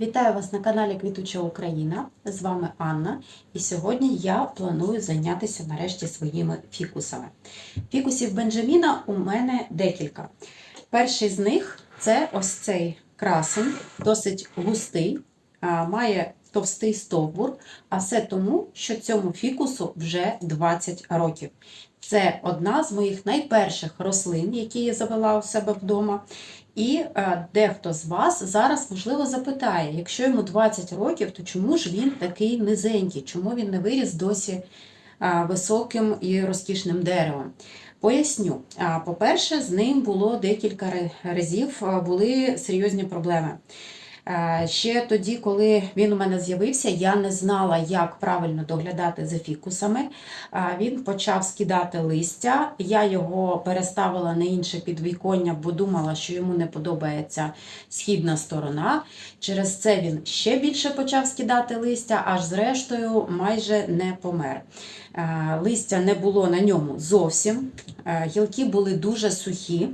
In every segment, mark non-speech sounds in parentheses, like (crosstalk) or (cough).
Вітаю вас на каналі Квітуча Україна. З вами Анна. І сьогодні я планую зайнятися нарешті своїми фікусами. Фікусів Бенджаміна у мене декілька. Перший з них це ось цей красень, досить густий, має товстий стовбур, а все тому, що цьому фікусу вже 20 років. Це одна з моїх найперших рослин, які я завела у себе вдома. І е, дехто з вас зараз, можливо, запитає, якщо йому 20 років, то чому ж він такий низенький, чому він не виріс досі е, високим і розкішним деревом? Поясню. А, По-перше, з ним було декілька ра- разів е, були серйозні проблеми. Е, Ще тоді, коли він у мене з'явився, я не знала, як правильно доглядати за фікусами. Він почав скидати листя. Я його переставила на інше підвіконня, бо думала, що йому не подобається східна сторона. Через це він ще більше почав скидати листя, аж зрештою майже не помер. Е, Листя не було на ньому зовсім. Е, Гілки були дуже сухі.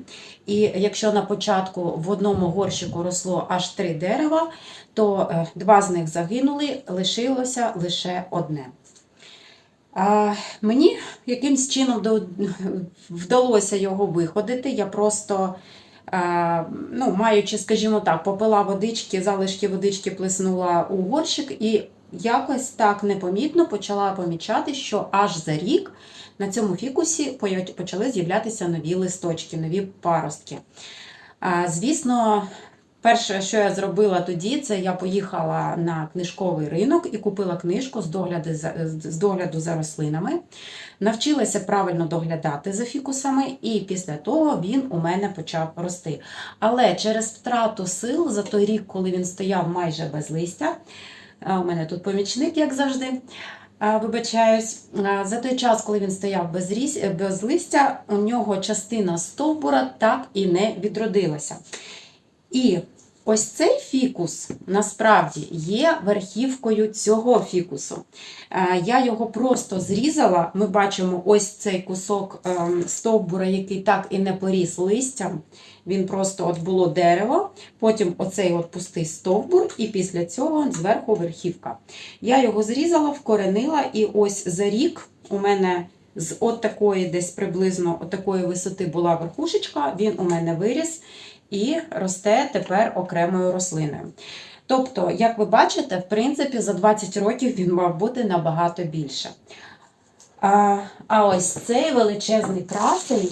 І якщо на початку в одному горщику росло аж три дерева, то е, два з них загинули, лишилося лише одне. А, Мені якимсь чином вдалося його виходити. Я просто, ну, маючи, скажімо так, попила водички, залишки водички плеснула у горщик, і якось так непомітно почала помічати, що аж за рік на цьому фікусі почали з'являтися нові листочки, нові паростки. Звісно, перше, що я зробила тоді, це я поїхала на книжковий ринок і купила книжку з догляду за, з догляду за рослинами. Навчилася правильно доглядати за фікусами, і після того він у мене почав рости. Але через втрату сил за той рік, коли він стояв майже без листя, у мене тут помічник, як завжди. Вибачаюсь, за той час, коли він стояв без, ріс, без листя, у нього частина стовбура так і не відродилася. І ось цей фікус насправді є верхівкою цього фікусу. Е, Я його просто зрізала. Ми бачимо ось цей кусок ем, стовбура, який так і не поріс листям. Він просто от було дерево, потім оцей от пустий стовбур, і після цього зверху верхівка. Я його зрізала, вкоренила, і ось за рік у мене з от такої десь приблизно от такої висоти була верхушечка, він у мене виріс і росте тепер окремою рослиною. Тобто, як ви бачите, в принципі, за 20 років він мав бути набагато більше. А, а ось цей величезний красень,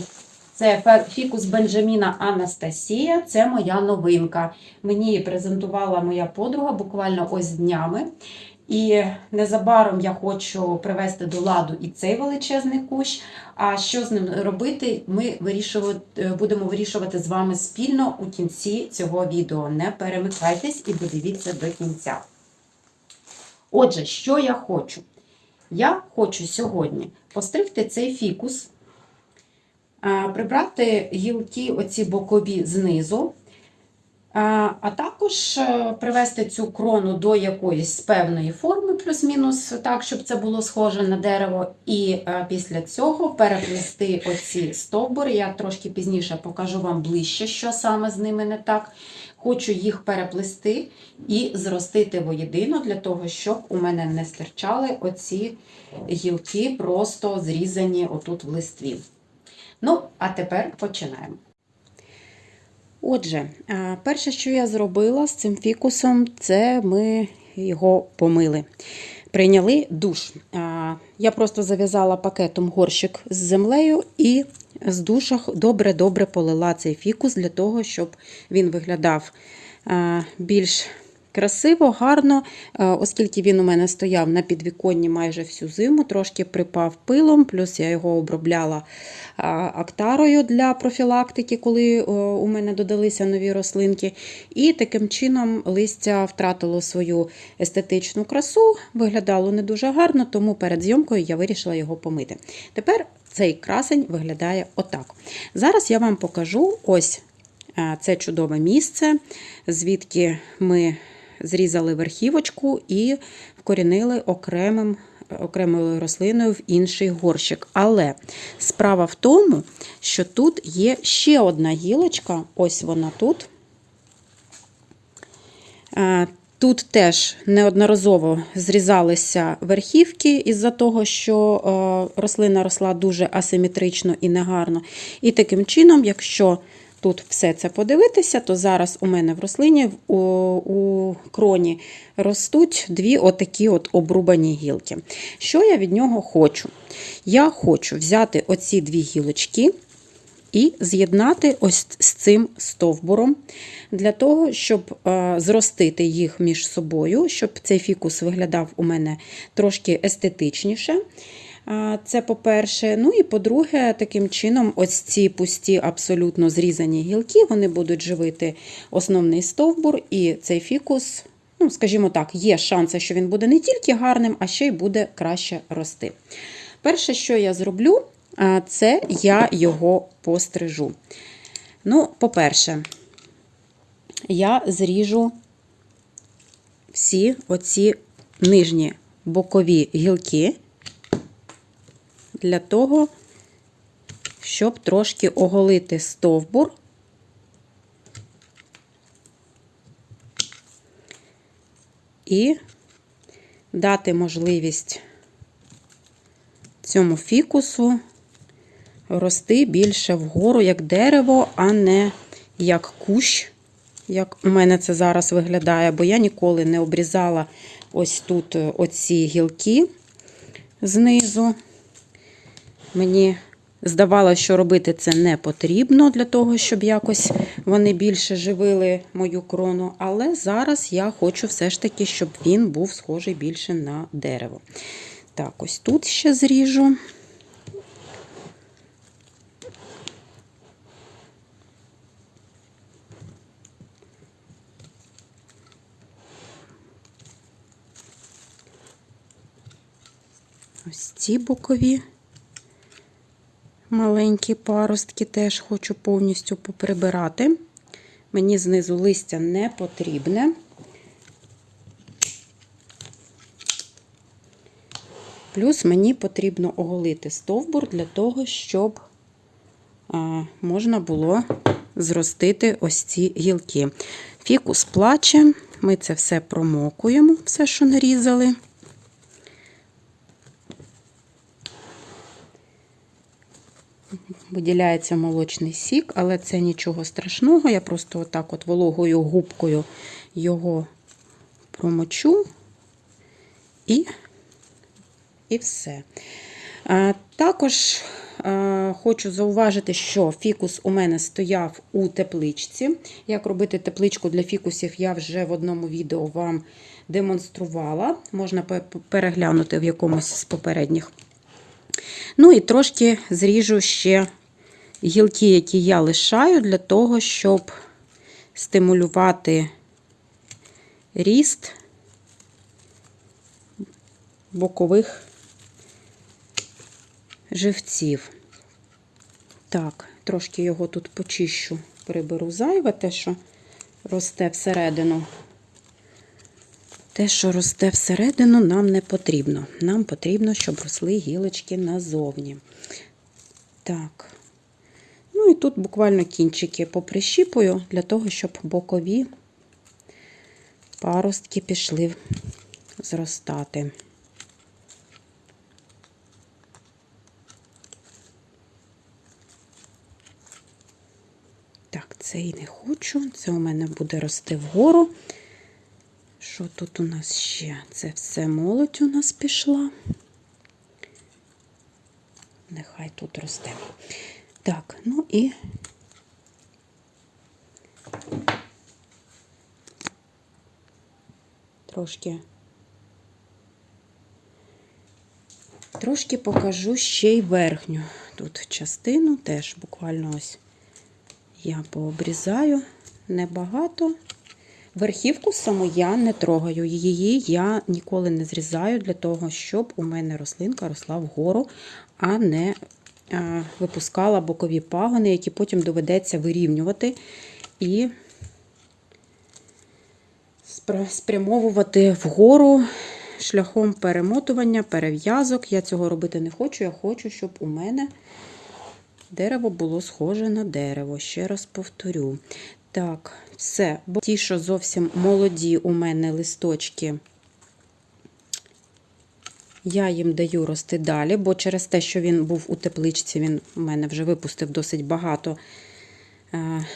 це фікус Бенджаміна Анастасія, це моя новинка. Мені її презентувала моя подруга буквально ось днями. І незабаром я хочу привести до ладу і цей величезний кущ. А що з ним робити, ми вирішувати, будемо вирішувати з вами спільно у кінці цього відео. Не перемикайтесь і додивіться до кінця. Отже, що я хочу? Я хочу сьогодні постригти цей фікус, прибрати гілки оці бокові знизу, а а також е, привести цю крону до якоїсь певної форми, плюс-мінус, так, щоб це було схоже на дерево. І е, після цього переплести оці стовбури. Я трошки пізніше покажу вам ближче, що саме з ними не так. Хочу їх переплести і зростити воєдино для того, щоб у мене не стирчали оці гілки, просто зрізані отут в листві. Ну, а тепер починаємо. Отже, е, перше, що я зробила з цим фікусом, це ми його помили. Прийняли душ. Е, Я просто зав'язала пакетом горщик з землею і з душа добре-добре полила цей фікус для того, щоб він виглядав е, більш красиво, гарно, е, оскільки він у мене стояв на підвіконні майже всю зиму, трошки припав пилом, плюс я його обробляла актарою для профілактики, коли у мене додалися нові рослинки. І таким чином листя втратило свою естетичну красу, виглядало не дуже гарно, тому перед зйомкою я вирішила його помити. Тепер цей красень виглядає отак. Зараз я вам покажу ось е, це чудове місце, звідки ми зрізали верхівочку і вкорінили окремим окремою рослиною в інший горщик. Але справа в тому, що тут є ще одна гілочка, ось вона тут. Тут теж неодноразово зрізалися верхівки із-за того, що е, рослина росла дуже асиметрично і негарно. І таким чином, якщо тут все це подивитися, то зараз у мене в рослині у, у кроні ростуть дві отакі от обрубані гілки. Що я від нього хочу? Я хочу взяти оці дві гілочки і з'єднати ось з цим стовбуром для того, щоб е, зростити їх між собою, щоб цей фікус виглядав у мене трошки естетичніше. Це по-перше. Ну і по-друге, таким чином, ось ці пусті, абсолютно зрізані гілки, вони будуть живити основний стовбур, і цей фікус, ну, скажімо так, є шанси, що він буде не тільки гарним, а ще й буде краще рости. Перше, що я зроблю, це я його пострижу. Ну, по-перше, я зріжу всі оці нижні бокові гілки для того, щоб трошки оголити стовбур. І дати можливість цьому фікусу рости більше вгору як дерево, а не як кущ, як у мене це зараз виглядає, бо я ніколи не обрізала ось тут оці гілки знизу. Мені здавалося, що робити це не потрібно для того, щоб якось вони більше живили мою крону. Але зараз я хочу все ж таки, щоб він був схожий більше на дерево. Так, ось тут ще зріжу. Ось ці бокові маленькі паростки теж хочу повністю поприбирати. Мені знизу листя не потрібне. Плюс мені потрібно оголити стовбур для того, щоб можна було зростити ось ці гілки. Фікус плаче, ми це все промокуємо, все, що нарізали. Виділяється молочний сік, але це нічого страшного. Я просто отак от вологою губкою його промочу і і все. А, Також а, хочу зауважити, що фікус у мене стояв у тепличці. Як робити тепличку для фікусів, я вже в одному відео вам демонструвала. Можна переглянути в якомусь з попередніх. Ну і трошки зріжу ще гілки, які я лишаю, для того, щоб стимулювати ріст бокових живців. Так, трошки його тут почищу, приберу зайве те, що росте всередину. Те, що росте всередину, нам не потрібно. Нам потрібно, щоб росли гілочки назовні. Так. Ну і тут буквально кінчики поприщіпую, для того, щоб бокові паростки пішли зростати. Так, цей не хочу. Це у мене буде рости вгору. Що тут у нас ще? Це все молодь у нас пішла. Нехай тут росте. Так, ну і трошки, трошки покажу ще й верхню тут частину, теж буквально ось я пообрізаю небагато. Верхівку саму я не трогаю. Її я ніколи не зрізаю для того, щоб у мене рослинка росла вгору, а не випускала бокові пагони, які потім доведеться вирівнювати і спрямовувати вгору шляхом перемотування, перев'язок. Я цього робити не хочу. Я хочу, щоб у мене дерево було схоже на дерево. Ще раз повторю. Так, все. Бо ті, що зовсім молоді у мене листочки, я їм даю рости далі, бо через те, що він був у тепличці, він у мене вже випустив досить багато. е,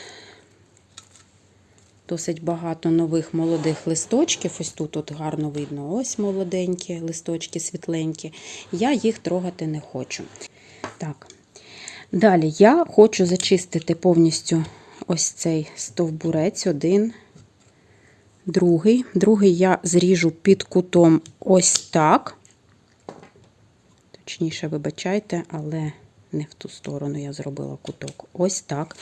Досить багато нових молодих листочків. Ось тут от гарно видно. Ось молоденькі листочки світленькі. Я їх трогати не хочу. Так. Далі я хочу зачистити повністю ось цей стовбурець, один, другий. Другий я зріжу під кутом ось так. Точніше, вибачайте, але не в ту сторону я зробила куток. Ось так.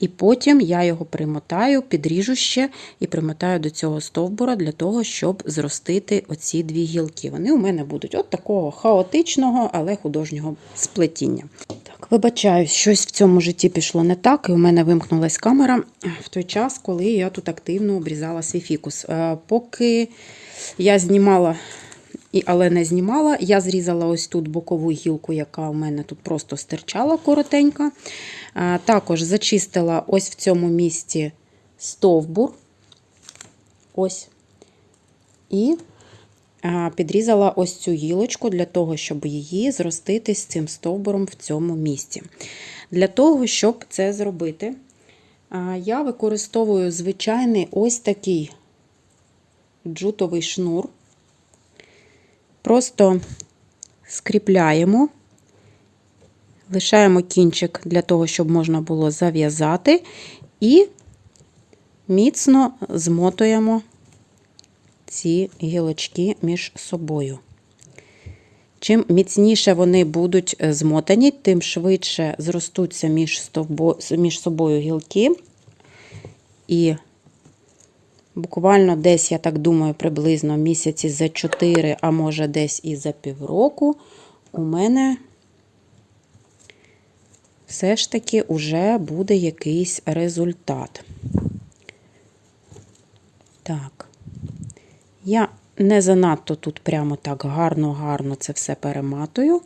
І потім я його примотаю, підріжу ще і примотаю до цього стовбура для того, щоб зростити оці дві гілки. Вони у мене будуть от такого хаотичного, але художнього сплетіння. Так, вибачаюсь, щось в цьому житті пішло не так, і у мене вимкнулась камера в той час, коли я тут активно обрізала свій фікус. Е, Поки я знімала і, але не знімала. Я зрізала ось тут бокову гілку, яка у мене тут просто стирчала коротенька. Також зачистила ось в цьому місці стовбур. Ось. І підрізала ось цю гілочку для того, щоб її зростити з цим стовбуром в цьому місці. Для того, щоб це зробити, я використовую звичайний ось такий джутовий шнур. Просто скріпляємо, лишаємо кінчик для того, щоб можна було зав'язати, і міцно змотуємо ці гілочки між собою. Чим міцніше вони будуть змотані, тим швидше зростуться між, собою гілки. І Буквально десь, я так думаю, приблизно місяці за 4, а може десь і за півроку, у мене все ж таки вже буде якийсь результат. Так, я не занадто тут прямо так гарно-гарно це все перематую,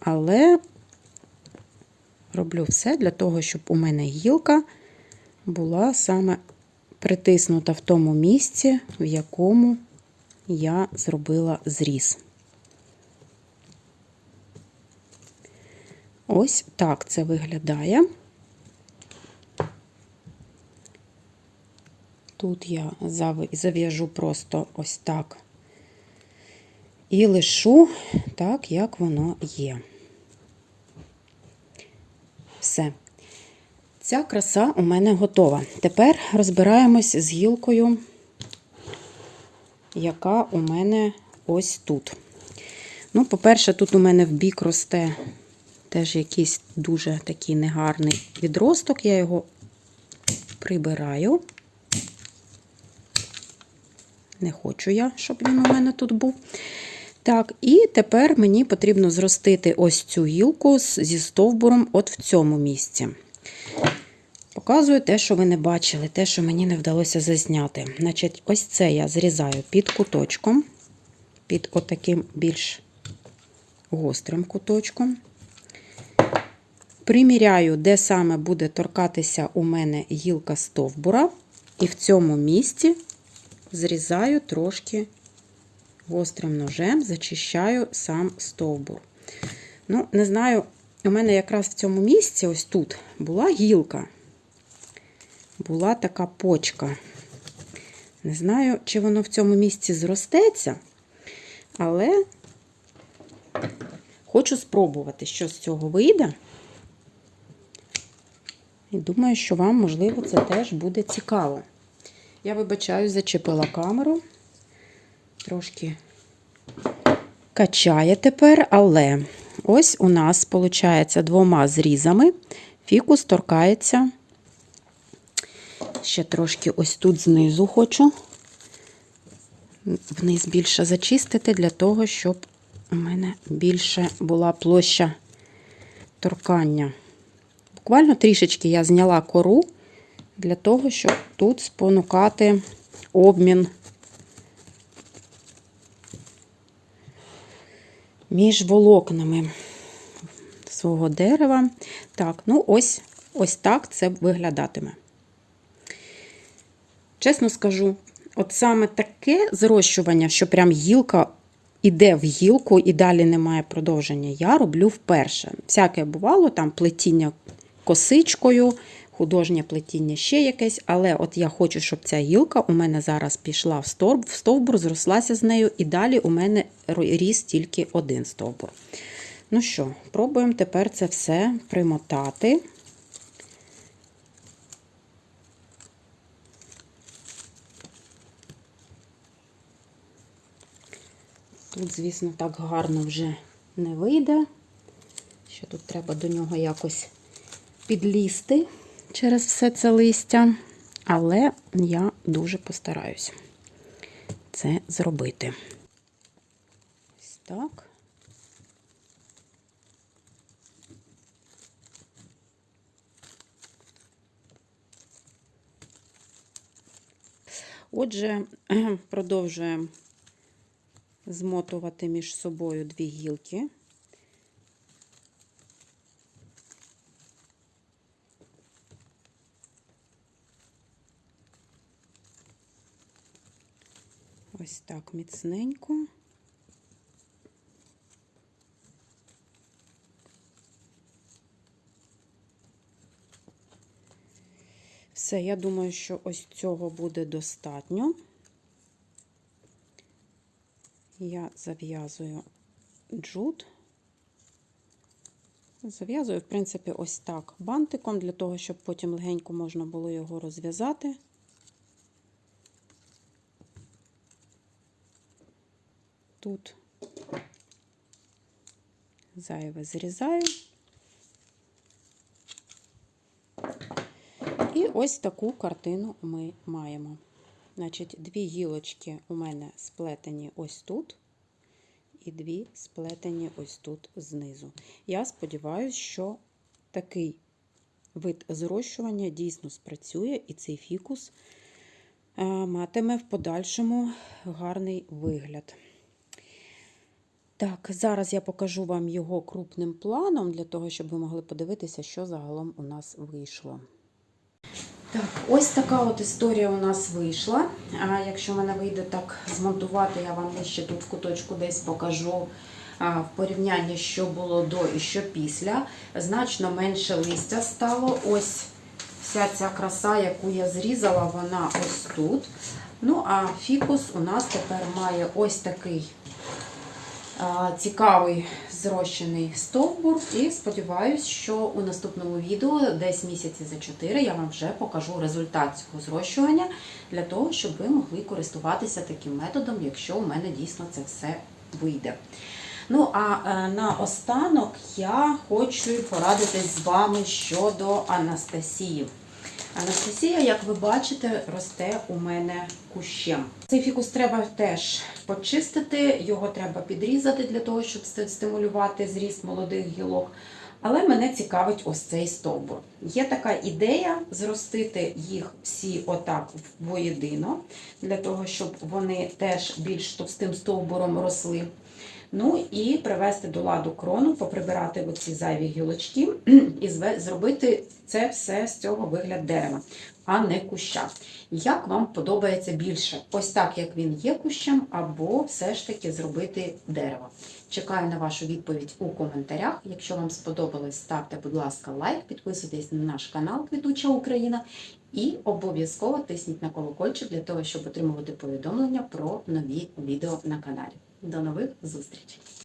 але роблю все для того, щоб у мене гілка була саме притиснута в тому місці, в якому я зробила зріз. Ось так це виглядає. Тут я зав'яжу просто ось так і лишу так, як воно є. Все. Ця краса у мене готова. Тепер розбираємось з гілкою, яка у мене ось тут. Ну, по-перше, тут у мене в бік росте теж якийсь дуже такий негарний відросток. Я його прибираю. Не хочу я, щоб він у мене тут був. Так, і тепер мені потрібно зростити ось цю гілку зі стовбуром от в цьому місці. Показую те, що ви не бачили, те, що мені не вдалося зазняти. Значить, ось це я зрізаю під куточком, під отаким більш гострим куточком. Приміряю, де саме буде торкатися у мене гілка стовбура, і в цьому місці зрізаю трошки гострим ножем, зачищаю сам стовбур. Ну, не знаю, у мене якраз в цьому місці, ось тут, була гілка була така почка. Не знаю, чи воно в цьому місці зростеться, але хочу спробувати, що з цього вийде. І думаю, що вам, можливо, це теж буде цікаво. Я вибачаю, зачепила камеру, трошки качає тепер, але ось у нас, виходить, двома зрізами фікус торкається Ще трошки ось тут знизу хочу вниз більше зачистити, для того, щоб у мене більше була площа торкання. Буквально трішечки я зняла кору для того, щоб тут спонукати обмін між волокнами свого дерева. Так, ну ось ось так це виглядатиме. Чесно скажу, от саме таке зрощування, що прям гілка іде в гілку і далі немає продовження, я роблю вперше. Всяке бувало, там плетіння косичкою, художнє плетіння ще якесь, але от я хочу, щоб ця гілка у мене зараз пішла в стовбур, в стовбур, зрослася з нею, і далі у мене ріс тільки один стовбур. Ну що, пробуємо тепер це все примотати. Тут, звісно, так гарно вже не вийде. Ще тут треба до нього якось підлізти через все це листя. Але я дуже постараюся це зробити. Ось так. Отже, (clears throat) продовжуємо змотувати між собою дві гілки. Ось так міцненько. Все, я думаю, що ось цього буде достатньо. Я зав'язую джут. Зав'язую, в принципі, ось так бантиком, для того, щоб потім легенько можна було його розв'язати. Тут зайве зрізаю. І ось таку картину ми маємо. Значить, дві гілочки у мене сплетені ось тут, і дві сплетені ось тут знизу. Я сподіваюся, що такий вид зрощування дійсно спрацює, і цей фікус е, матиме в подальшому гарний вигляд. Так, зараз я покажу вам його крупним планом, для того, щоб ви могли подивитися, що загалом у нас вийшло. Так, ось така от історія у нас вийшла. А якщо мене вийде так змонтувати, я вам ще тут в куточку десь покажу в порівнянні, що було до і що після. Значно менше листя стало. Ось вся ця краса, яку я зрізала, вона ось тут. Ну, а фікус у нас тепер має ось такий цікавий зрощений стовбур. І сподіваюся, що у наступному відео, десь місяці за 4, я вам вже покажу результат цього зрощування для того, щоб ви могли користуватися таким методом, якщо у мене дійсно це все вийде. Ну, а е, наостанок я хочу порадитись з вами щодо Анастасії. Анастасія, як ви бачите, росте у мене кущем. Цей фікус треба теж почистити, його треба підрізати для того, щоб стимулювати зріст молодих гілок. Але мене цікавить ось цей стовбур. Є така ідея зростити їх всі отак воєдино, для того, щоб вони теж більш товстим стовбуром росли. Ну і привести до ладу крону, поприбирати оці зайві гілочки і зробити це все з цього вигляд дерева, а не куща. Як вам подобається більше? Ось так, як він є кущем, або все ж таки зробити дерево. Чекаю на вашу відповідь у коментарях. Якщо вам сподобалось, ставте, будь ласка, лайк, підписуйтесь на наш канал Квітуча Україна і обов'язково тисніть на колокольчик для того, щоб отримувати повідомлення про нові відео на каналі. До нових зустрічей!